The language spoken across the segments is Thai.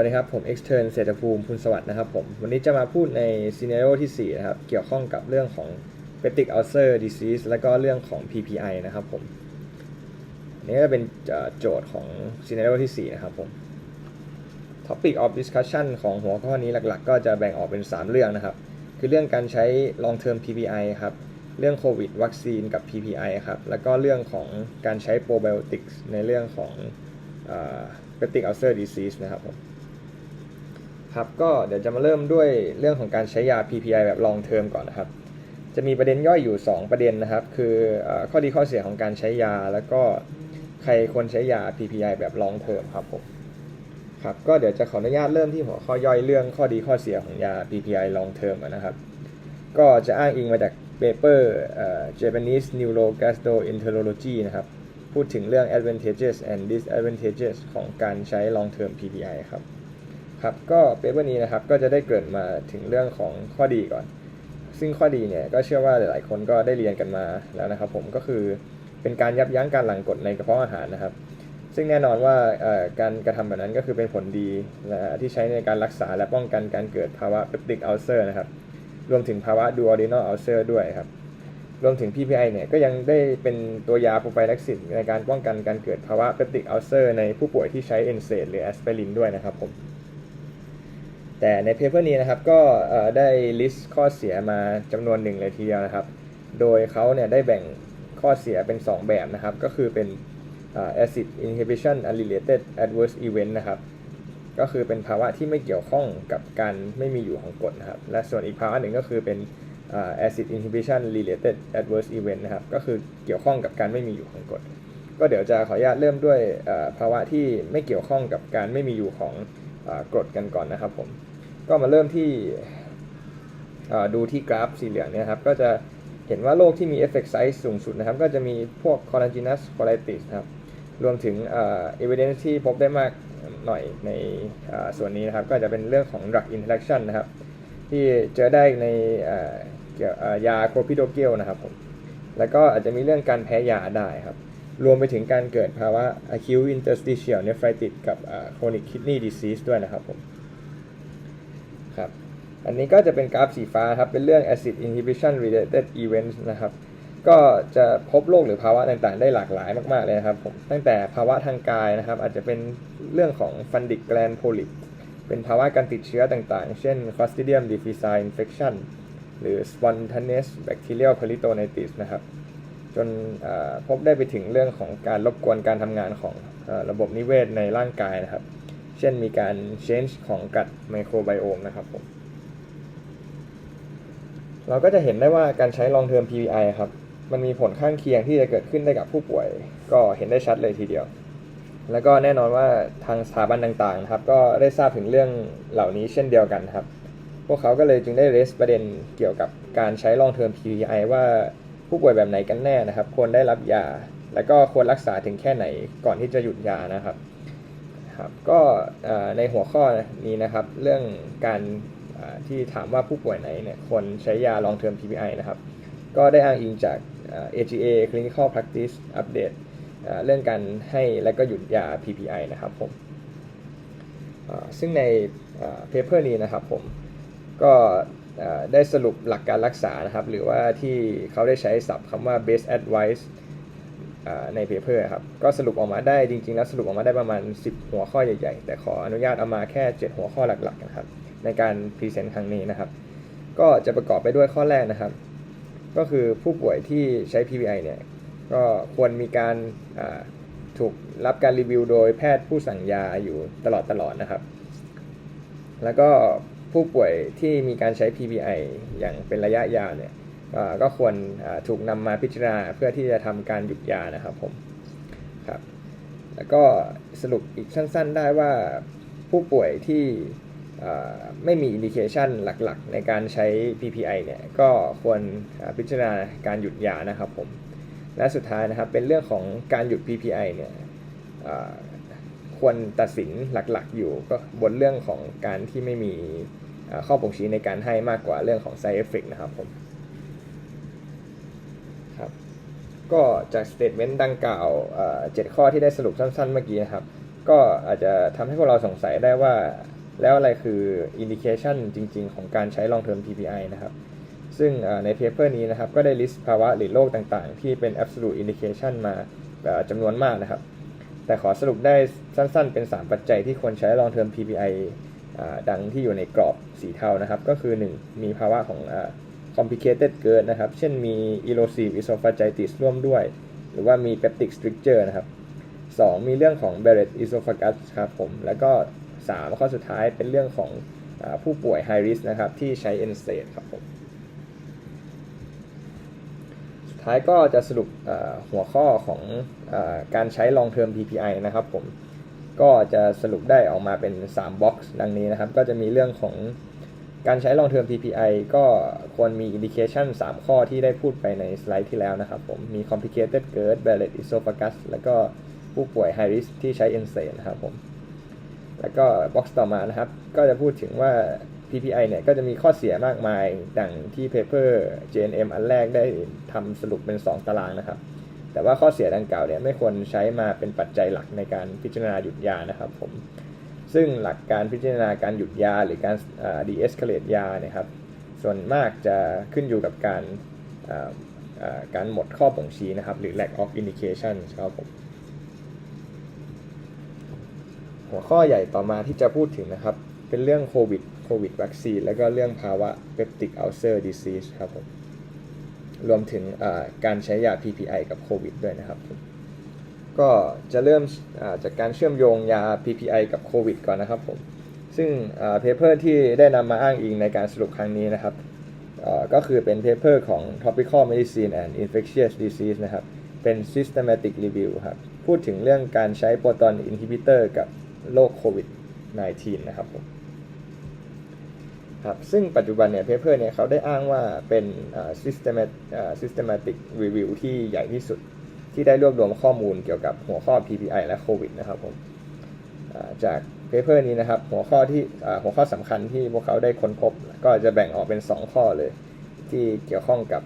วัสดีครับ ผม extern เศรษฐภูมิพุนสวัสดิ์นะครับผม วันนี้จะมาพูดในซีเน r ร o ที่ 4 นะครับ เกี่ยวข้องกับเรื่องของ peptic ulcer disease และก็เรื่องของ PPI นะครับผมอันนี้ก็เป็นโจทย์ของซีเน r ร o ที่ 4 นะครับผม topic of discussion ของหัวข้อนี้หลักๆ ก็จะแบ่งออกเป็น 3 เรื่องนะครับ คือเรื่องการใช้ long term PPI ครับ เรื่องโควิดวัคซีนกับ PPI ครับ แล้วก็เรื่องของการใช้ probiotics ในเรื่องของเอ่อ peptic ulcer disease นะครับผม ครับก็เดี๋ยวจะมาเริ่มด้วยเรื่องของการใช้ยา PPI แบบ long term ก่อนนะครับ จะมีประเด็นย่อยอยู่ 2 ประเด็นนะครับ คืออข้อดีข้อเสียของการใช้ยา แล้วก็ใครควรใช้ยา PPI แบบ long term ครับผมครับก็เดี๋ยวจะขออนุญาตเริ่มที่หัวข้อย่อยเรื่องข้อดีข้อเสียของยา PPI long term ก่อนนะครับ ก็จะอ้างอิงมาจากเปเปอร์ Japanese Neurogastroenterology นะครับ พูดถึงเรื่อง advantages and disadvantages ของการใช้ long term PPI ครับ ครับก็เปเปอร์นี้นะครับก็จะได้เกริ่นมาถึงเรื่องของข้อดีก่อน ซึ่งข้อดีเนี่ยก็เชื่อว่าหลาย ๆ คนก็ได้เรียนกันมาแล้วนะครับ ผมก็คือเป็นการยับยั้งการหลั่งกรดในกระเพาะอาหารนะครับ ซึ่งแน่นอนว่าการกระทำแบบนั้นก็คือเป็นผลดีนะที่ใช้ในการรักษาและป้องกันการเกิดภาวะ peptic ulcer นะครับ รวมถึงภาวะ duodenal ulcer ด้วยครับรวมถึง PPI เนี่ยก็ยังได้เป็นตัวยาโปรไฟแลกซิสในการป้องกันการเกิดภาวะ peptic ulcer ในผู้ป่วยที่ใช้ NSAID หรือ aspirin ด้วยนะครับผม แต่ในเพเปอร์นี้นะครับก็ได้ list ข้อเสียมาจำนวนหนึ่งเลยทีเดียวนะครับ โดยเขาเนี่ยได้แบ่งข้อเสียเป็น 2 แบบนะครับ ก็คือเป็น acid inhibition unrelated adverse event นะครับ ก็คือเป็นภาวะที่ไม่เกี่ยวข้องกับการไม่มีอยู่ของกรดนะครับ และส่วนอีกภาวะหนึ่งก็คือเป็น acid inhibition related adverse event นะครับ ก็คือเกี่ยวข้องกับการไม่มีอยู่ของกรดก็เดี๋ยวจะขออนุญาตเริ่มด้วยภาวะที่ไม่เกี่ยวข้องกับการไม่มีอยู่ของกรดกันก่อนนะครับผม ก็มาเริ่มที่ดูที่กราฟสีเหลืองเนี่ยครับ ก็จะเห็นว่าโรคที่มี effect size สูงสุดนะครับ ก็จะมีพวก collagenous colitis นะครับ รวมถึงเอ่อ evidence ที่พบได้มากหน่อยในส่วนนี้นะครับ ก็จะเป็นเรื่องของ drug interaction นะครับ ที่เจอได้ในยาโคพิโดเกลนะครับผมแล้วก็อาจจะมีเรื่องการแพ้ยาได้ครับ รวมไปถึงการเกิดภาวะ acute interstitial nephritis กับ chronic kidney disease ด้วยนะครับผม ครับ อันนี้ก็จะเป็นกราฟสีฟ้าครับ เป็นเรื่อง acid inhibition related events นะครับ ก็จะพบโรคหรือภาวะต่างๆ ได้หลากหลายมากๆเลยนะครับผม ตั้งแต่ภาวะทางกายนะครับ อาจจะเป็นเรื่องของ fundic gland polyp เป็นภาวะการติดเชื้อต่างๆ เช่น clostridium difficile infection หรือ spontaneous bacterial peritonitis นะครับ จนพบได้ไปถึงเรื่องของการรบกวนการทำงานของอระบบนิเวศในร่างกายนะครับ เช่นมีการ change ของกัดไมโครไบโอมนะครับผมเราก็จะเห็นได้ว่าการใช้ long term PPI ครับ มันมีผลข้างเคียงที่จะเกิดขึ้นได้กับผู้ป่วย ก็เห็นได้ชัดเลยทีเดียว แล้วก็แน่นอนว่าทางสถาบันต่างๆนะครับ ก็ได้ทราบถึงเรื่องเหล่านี้เช่นเดียวกันครับ พวกเขาก็เลยจึงได้เรสประเด็นเกี่ยวกับการใช้ long term PPI ว่าผู้ป่วยแบบไหนกันแน่นะครับ ควรได้รับยา แล้วก็ควรรักษาถึงแค่ไหนก่อนที่จะหยุดยานะครับ ครับก็ในหัวข้อนี้นะครับ เรื่องการที่ถามว่าผู้ป่วยไหนเนี่ยควรใช้ยา long term PPI นะครับ ก็ได้อ้างอิงจาก AGA Clinical Practice Update เรื่องการให้และก็หยุดยา PPI นะครับผมซึ่งในเพเปอร์นี้นะครับผมก็ได้สรุปหลักการรักษานะครับ หรือว่าที่เขาได้ใช้ศัพท์คำว่า best advice ในเพเปอร์ครับ ก็สรุปออกมาได้จริง ๆ แล้วสรุปออกมาได้ประมาณ 10 หัวข้อใหญ่ๆ แต่ขออนุญาตเอามาแค่ 7 หัวข้อหลักๆนะครับ ในการพรีเซนต์ครั้งนี้นะครับ ก็จะประกอบไปด้วยข้อแรกนะครับ ก็คือผู้ป่วยที่ใช้ PPI เนี่ย ก็ควรมีการถูกรับการรีวิวโดยแพทย์ผู้สั่งยาอยู่ตลอดตลอดนะครับ แล้วก็ผู้ป่วยที่มีการใช้ PPI อย่างเป็นระยะยาวเนี่ย ก็ควรถูกนำมาพิจารณาเพื่อที่จะทำการหยุดยานะครับผมครับแล้วก็สรุปอีกสั้นๆได้ว่าผู้ป่วยที่ไม่มีอินดิเคชันหลักๆ ในการใช้ PPI เนี่ยก็ควรพิจารณาการหยุดยานะครับผมและสุดท้ายนะครับเป็นเรื่องของการหยุด PPI เนี่ยควรตัดสินหลักๆ อยู่ก็บนเรื่องของการที่ไม่มีข้อบ่งชี้ในการให้มากกว่าเรื่องของ side effect นะครับผมครับ ก็จากสเตทเมนต์ดังกล่าวเจ็ดข้อที่ได้สรุปสั้นๆเมื่อกี้นะครับ ก็อาจจะทำให้พวกเราสงสัยได้ว่า แล้วอะไรคืออินดิเคชันจริง ๆ ของการใช้ long term PPI นะครับ ซึ่งในเพเปอร์นี้นะครับ ก็ได้ list ภาวะหรือโรคต่างๆ ที่เป็น absolute indication มาจำนวนมากนะครับ แต่ขอสรุปได้สั้นๆ เป็น 3 ปัจจัยที่ควรใช้ long term PPI ดังที่อยู่ในกรอบสีเทานะครับ ก็คือ 1 มีภาวะของ complicated GERD นะครับ เช่นมี erosive esophagitis ร่วมด้วย หรือว่ามี peptic stricture นะครับ 2 มีเรื่องของ Barrett esophagus ครับผม แล้วก็ 3 ข้อสุดท้ายเป็นเรื่องของอผู้ป่วย high risk นะครับ ที่ใช้ NSAID ครับผม สุดท้ายก็จะสรุปหัวข้อของอการใช้ long term PPI นะครับผม ก็จะสรุปได้ออกมาเป็น 3 box ดังนี้นะครับ ก็จะมีเรื่องของ การใช้ long term PPI ก็ควรมี indication 3 ข้อที่ได้พูดไปในสไลด์ที่แล้วนะครับผม มี complicated GERD Barrett esophagus แล้วก็ผู้ป่วย high risk ที่ใช้ NSAID นะครับผม แล้วก็ box ต่อมานะครับ ก็จะพูดถึงว่า PPI เนี่ยก็จะมีข้อเสียมากมายดังที่ paper JNM อันแรกได้ทำสรุปเป็น 2 ตารางนะครับ แต่ว่าข้อเสียดังกล่าวเนี่ยไม่ควรใช้มาเป็นปัจจัยหลักในการพิจารณาหยุดยานะครับผม ซึ่งหลักการพิจารณาการหยุดยาหรือการดีเอสเคเลตยาเนี่ยครับส่วนมากจะขึ้นอยู่กับการการหมดข้อบ่งชี้นะครับ หรือ lack of indication ครับผมหัวข้อใหญ่ต่อมาที่จะพูดถึงนะครับ เป็นเรื่องโควิดโควิดวัคซีน แล้วก็เรื่องภาวะ peptic ulcer disease ครับผมรวมถึงการใช้ยา PPI กับโควิดด้วยนะครับ ก็จะเริ่มจากการเชื่อมโยงยา PPI กับโควิดก่อนนะครับผม ซึ่งเพเปอร์ที่ได้นำมาอ้างอิงในการสรุปครั้งนี้นะครับก็คือเป็นเพเปอร์ของ Tropical Medicine and Infectious Disease นะครับ เป็น systematic review ครับ พูดถึงเรื่องการใช้โปรตอนอินฮิบิเตอร์กับโรคโควิด -19 นะครับผมครับ ซึ่งปัจจุบันเนี่ยเพเปอร์เนี่ยเขาได้อ้างว่าเป็น systematic systematic review ที่ใหญ่ที่สุด ที่ได้รวบรวมข้อมูลเกี่ยวกับหัวข้อ PPI และโควิดนะครับผมจากเพเปอร์นี้นะครับหัวข้อที่หัวข้อสำคัญที่พวกเขาได้ค้นพบ ก็จะแบ่งออกเป็น 2 ข้อเลย ที่เกี่ยวข้องกับ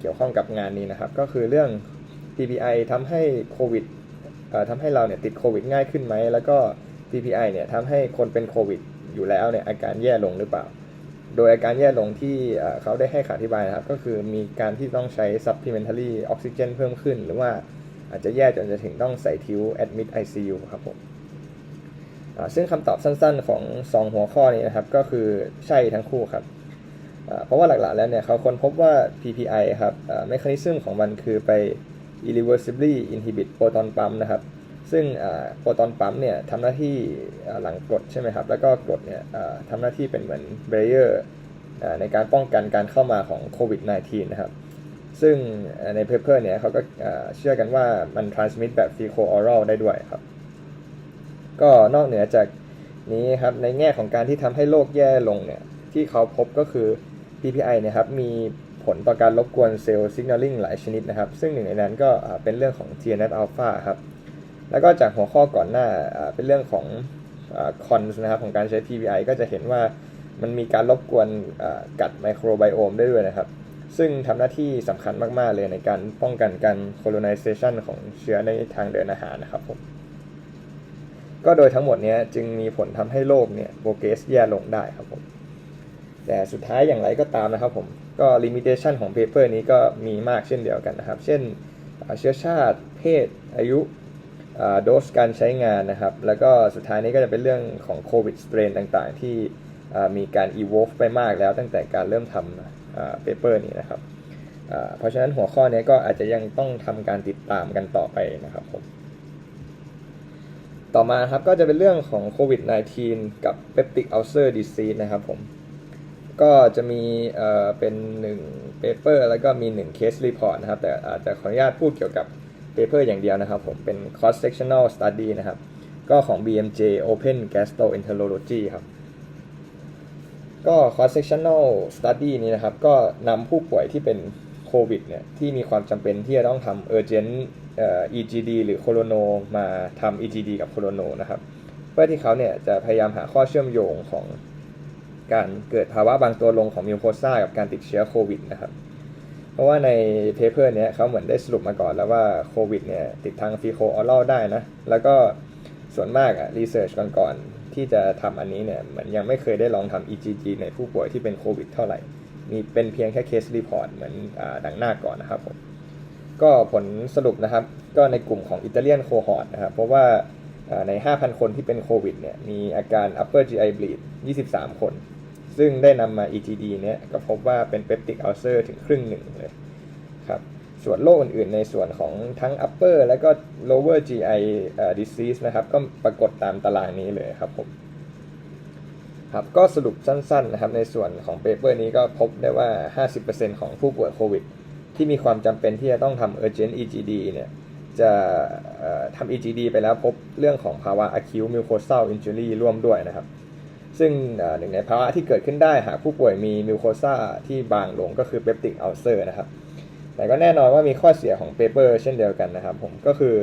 เกี่ยวข้องกับงานนี้นะครับ ก็คือเรื่อง PPI ทำให้โควิดทำให้เราเนี่ยติดโควิดง่ายขึ้นไหม แล้วก็ PPI เนี่ยทำให้คนเป็นโควิดอยู่แล้วเนี่ยอาการแย่ลงหรือเปล่า โดยอาการแย่ลงที่เขาได้ให้อธิบายนะครับ ก็คือมีการที่ต้องใช้ supplementary oxygen เพิ่มขึ้น หรือว่าอาจจะแย่จนจะถึงต้องใส่ทิว admit ICU ครับผมซึ่งคำตอบสั้นๆของ 2 หัวข้อนี้นะครับ ก็คือใช่ทั้งคู่ครับ เพราะว่าหลักๆแล้วเนี่ยเขาค้นพบว่า PPI ครับ mechanism ของมันคือไป irreversibly inhibit proton pump นะครับ ซึ่งโปรตอนปั๊มเนี่ยทำหน้าที่หลังกรดใช่ไหมครับ แล้วก็กรดเนี่ยทำหน้าที่เป็นเหมือนเบรเยอร์ในการป้องกันการเข้ามาของโควิด -19 นะครับ ซึ่งในเพเปอร์เนี่ยเขาก็เชื่อกันว่ามัน transmit แบบ fecal oral ได้ด้วยครับ ก็นอกเหนือจากนี้ครับ ในแง่ของการที่ทำให้โรคแย่ลงเนี่ย ที่เขาพบก็คือ PPI เนี่ยครับ มีผลต่อการรบกวนเซลล์ signaling หลายชนิดนะครับ ซึ่งหนึ่งในนั้นก็เป็นเรื่องของ TNF alpha ครับ แล้วก็จากหัวข้อก่อนหน้าเป็นเรื่องของคอนนะครับของการใช้ PPI ก็จะเห็นว่ามันมีการรบกวนกัดไมโครไบโอมได้ด้วยนะครับ ซึ่งทำหน้าที่สำคัญมาก ๆ เลยในการป้องกันการ colonization ของเชื้อในทางเดินอาหารนะครับผมก็โดยทั้งหมดนี้จึงมีผลทำให้โรคเนี่ยโปรเกสแย่ลงได้ครับผมแต่สุดท้ายอย่างไรก็ตามนะครับผมก็ limitation ของ paper นี้ก็มีมากเช่นเดียวกันนะครับ เช่นเชื้อชาติ เพศ อายุ โดสการใช้งานนะครับ แล้วก็สุดท้ายนี้ก็จะเป็นเรื่องของโควิดสเตรนต่างๆ ที่มีการ evolve ไปมากแล้วตั้งแต่การเริ่มทำเปเปอร์นี้นะครับเพราะฉะนั้นหัวข้อนี้ก็อาจจะยังต้องทำการติดตามกันต่อไปนะครับผมต่อมาครับก็จะเป็นเรื่องของโควิด -19 กับ peptic ulcer disease นะครับผมก็จะมีเป็น1 paper แล้วก็มี1 case report นะครับ แต่อาจจะขออนุญาตพูดเกี่ยวกับ เปเปอร์อย่างเดียวนะครับผมเป็น cross sectional study นะครับ ก็ของ BMJ Open Gastroenterology ครับ ก็ cross sectional study นี้นะครับ ก็นำผู้ป่วยที่เป็นโควิดเนี่ยที่มีความจำเป็นที่จะต้องทำ urgent EGD หรือ colono มาทำ EGD กับ colono นะครับ เพื่อที่เขาเนี่ยจะพยายามหาข้อเชื่อมโยงของการเกิดภาวะบางตัวลงของมิวโคซ่ากับการติดเชื้อโควิดนะครับ เพราะว่าในเพเปอร์เนี้ยเขาเหมือนได้สรุปมาก่อนแล้วว่าโควิดเนี่ยติดทางฟีโคออรัลได้นะ แล้วก็ส่วนมากอะรีเสิร์ชก่อนๆที่จะทำอันนี้เนี่ยเหมือนยังไม่เคยได้ลองทำ EGG ในผู้ป่วยที่เป็นโควิดเท่าไหร่ มีเป็นเพียงแค่เคสรีพอร์ตเหมือนอาดังหน้าก่อนนะครับผมก็ผลสรุปนะครับ ก็ในกลุ่มของอิตาเลียนโคฮอร์ดนะครับเพราะว่าอ่าใน 5,000 คนที่เป็นโควิดเนี่ยมีอาการ upper GI bleed 23 คน ซึ่งได้นำมา ETD เนี่ยก็พบว่าเป็น peptic ulcer ถึงครึ่งหนึ่งเลยครับส่วนโรคอื่นๆ ในส่วนของทั้ง upper และก็ lower GI disease นะครับ ก็ปรากฏตามตารางนี้เลยครับผมครับก็สรุปสั้นๆนะครับในส่วนของเปเปอร์นี้ก็พบได้ว่า 50%ของผู้ป่วยโควิด ที่มีความจำเป็นที่จะต้องทำ urgent EGD เนี่ยจะทำ EGD ไปแล้วพบเรื่องของภาวะ acute mucosal injury ร่วมด้วยนะครับ ซึ่งหนึ่งในภาวะที่เกิดขึ้นได้หากผู้ป่วยมีมิวโคซาที่บางลงก็คือ peptic ulcer นะครับแต่ก็แน่นอนว่ามีข้อเสียของเปเปอร์เช่นเดียวกันนะครับผมก็คือ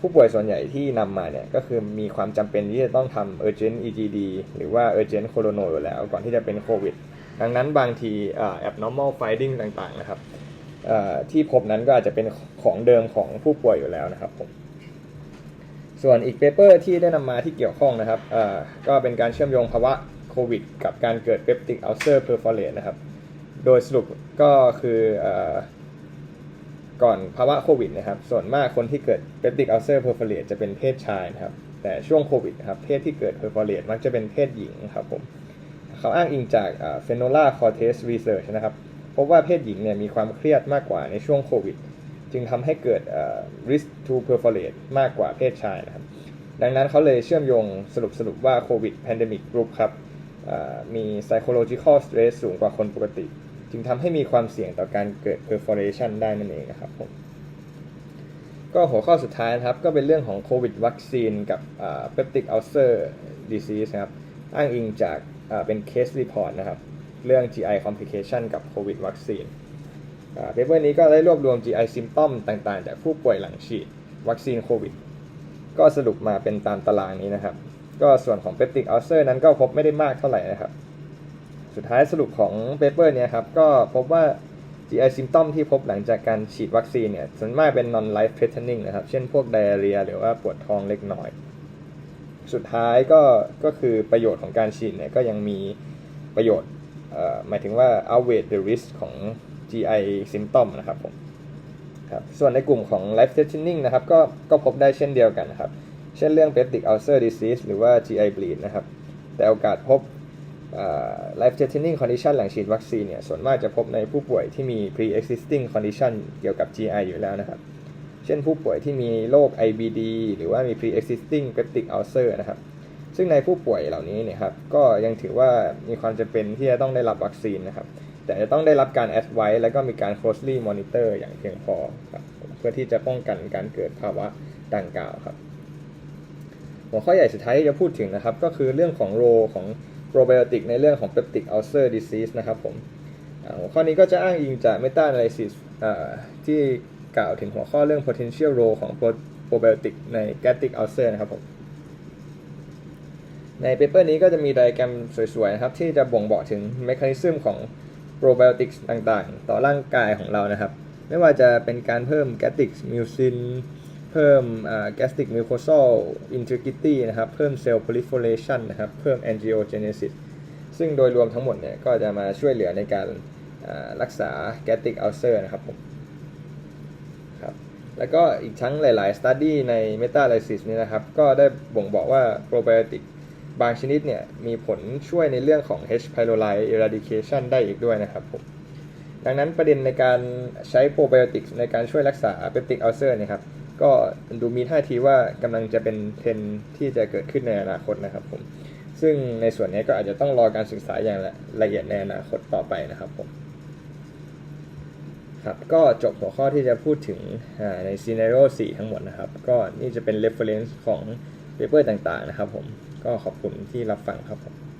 ผู้ป่วยส่วนใหญ่ที่นำมาเนี่ยก็คือมีความจำเป็นที่จะต้องทำ urgent EGD หรือว่า urgent corono อยู่แล้วก่อนที่จะเป็นโควิด ดังนั้นบางทีอ่า abnormal finding ต่างๆนะครับที่พบนั้นก็อาจจะเป็นของเดิมของผู้ป่วยอยู่แล้วนะครับผม ส่วนอีกเปเปอร์ที่ได้นำมาที่เกี่ยวข้องนะครับก็เป็นการเชื่อมโยงภาวะโควิด กับการเกิด peptic ulcer perforate นะครับ โดยสรุปก็คืออก่อนภาวะโควิดนะครับ ส่วนมากคนที่เกิด peptic ulcer perforate จะเป็นเพศชายนะครับ แต่ช่วงโควิดครับเพศที่เกิด perforate มักจะเป็นเพศหญิงครับผมเขาอ้างอิงจาก f e n o l a Cortez Research นะครับพบว่าเพศหญิงเนี่ยมีความเครียดมากกว่าในช่วงโควิด จึงทำให้เกิด risk to perforate มากกว่าเพศชายนะครับ ดังนั้นเขาเลยเชื่อมโยงสรุปสรุปว่าโควิด pandemic group ครับมี psychological stress สูงกว่าคนปกติ จึงทำให้มีความเสี่ยงต่อการเกิด perforation ได้นั่นเองนะครับผมก็หัวข้อสุดท้ายนะครับ ก็เป็นเรื่องของโควิดวัคซีนกับ peptic ulcer disease นะครับ อ้างอิงจากเป็น case report นะครับ เรื่อง GI complication กับโควิดวัคซีน เปเปอร์นี้ก็ได้รวบรวม GI symptom ต่างๆ จากผู้ป่วยหลังฉีดวัคซีนโควิด ก็สรุปมาเป็นตามตารางนี้นะครับ ก็ส่วนของ peptic ulcer นั้นก็พบไม่ได้มากเท่าไหร่นะครับ สุดท้ายสรุปของเปเปอร์เนี่ยครับ ก็พบว่า GI symptom ที่พบหลังจากการฉีดวัคซีนเนี่ยส่วนมากเป็น non life threatening นะครับ เช่นพวก diarrhea หรือว่าปวดท้องเล็กน้อย สุดท้ายก็ก็คือประโยชน์ของการฉีดเนี่ยก็ยังมีประโยชน์หมายถึงว่า outweigh the risk ของ GI symptom นะครับผมครับส่วนในกลุ่มของ life threatening นะครับก็ก็พบได้เช่นเดียวกันนะครับ เช่นเรื่อง peptic ulcer disease หรือว่า GI bleed นะครับ แต่โอกาสพบ life threatening condition หลังฉีดวัคซีนเนี่ยส่วนมากจะพบในผู้ป่วยที่มี pre existing condition เกี่ยวกับ GI อยู่แล้วนะครับ เช่นผู้ป่วยที่มีโรค IBD หรือว่ามี pre existing peptic ulcer นะครับ ซึ่งในผู้ป่วยเหล่านี้เนี่ยครับก็ยังถือว่ามีความจำเป็นที่จะต้องได้รับวัคซีนนะครับ แต่จะต้องได้รับการ advise แล้วก็มีการ closely monitor อย่างเพียงพอครับเพื่อที่จะป้องกันการเกิดภาวะดังกล่าวครับ หัวข้อใหญ่สุดท้ายที่จะพูดถึงนะครับ ก็คือเรื่องของโรของโปรไบโอติกในเรื่องของ peptic ulcer disease นะครับผมหัวข้อนี้ก็จะอ้างอิงจาก meta analysis ที่กล่าวถึงหัวข้อเรื่อง potential role ของ probiotic ใน gastric ulcer นะครับผม ในเปเปอร์นี้ก็จะมีไดอะแกรมสวยๆนะครับ ที่จะบ่งบอกถึง mechanism ของ probiotics ต่างๆ ต่อร่างกายของเรานะครับ ไม่ว่าจะเป็นการเพิ่ม gastric mucin เพิ่ม gastric mucosal integrity นะครับ เพิ่ม cell proliferation นะครับ เพิ่ม angiogenesis ซึ่งโดยรวมทั้งหมดเนี่ยก็จะมาช่วยเหลือในการรักษา gastric ulcer นะครับผมครับแล้วก็อีกทั้งหลายๆ study ใน meta analysis นี้นะครับ ก็ได้บ่งบอกว่า probiotic บ บางชนิดเนี่ยมีผลช่วยในเรื่องของ H. pylori eradication ได้อีกด้วยนะครับผมดังนั้นประเด็นในการใช้โปรไบโอติกในการช่วยรักษาเปปติกอัลเซอร์เนี่ยครับ ก็ดูมีท่าทีว่ากำลังจะเป็นเทรนที่จะเกิดขึ้นในอนาคตนะครับผมซึ่งในส่วนนี้ก็อาจจะต้องรอการศึกษาอย่างละเอียดในอนาคตต่อไปนะครับผมครับก็จบหัวข้อที่จะพูดถึงใน scenario 4ทั้งหมดนะครับ ก็นี่จะเป็น reference ของ paper ต่างๆนะครับผม ก็ขอบคุณที่รับฟังครับผม